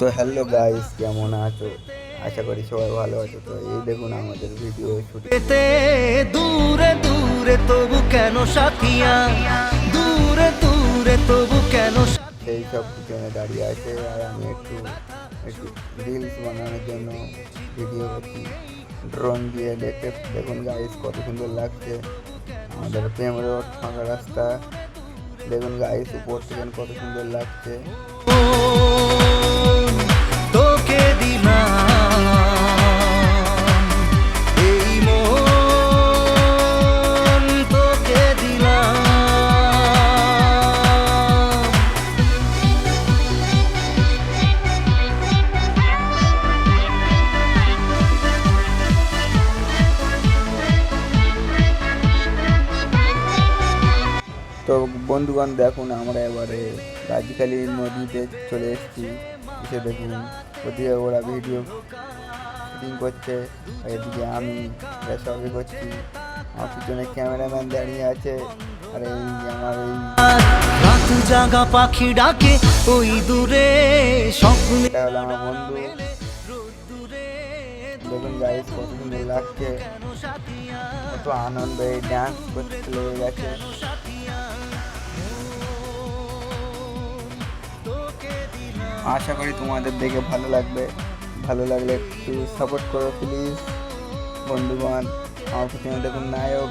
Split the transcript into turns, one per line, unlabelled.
তো hello guys কেমন আছো? আশা করি সবাই ভালো আছো। তো এই দেখুন আমাদের ভিডিও শুটিং
দূরে দূরে তবু কেন সাথিয়া? দূরে দূরে তবু কেন
সেই সব পিছনে দাঁড়িয়ে আছে আর আমি একটু একটু রিলস বানানোর জন্য ভিডিও করছি। ড্রোন দিয়ে দেখে দেখুন গাইস কত সুন্দর লাগছে। আমাদের প্রেম রোড ফাঁকা রাস্তা। দেখুন গাইস উপর থেকে কত সুন্দর লাগছে। তো বন্ধুগণ দেখুন আমরা এবারে রাজখালী নদীতে চলে এসেছি। এসে দেখুন ওদিকে ওরা ভিডিও শুটিং করছে এদিকে আমি সবই করছি। আমার পিছনে ক্যামেরাম্যান দাঁড়িয়ে আছে আর এই আমার এই
জাগা পাখি ডাকে ওই দূরে স্বপ্নে
হলো আমার বন্ধু। দেখুন গাইস কত সুন্দর লাগছে। কত আনন্দ ডান্স করতে লেগে গেছে। আশা করি তোমাদের দেখে ভালো লাগবে। ভালো লাগলে একটু সাপোর্ট করো প্লিজ বন্ধুগণ, আমার পিছনে দেখুন নায়ক।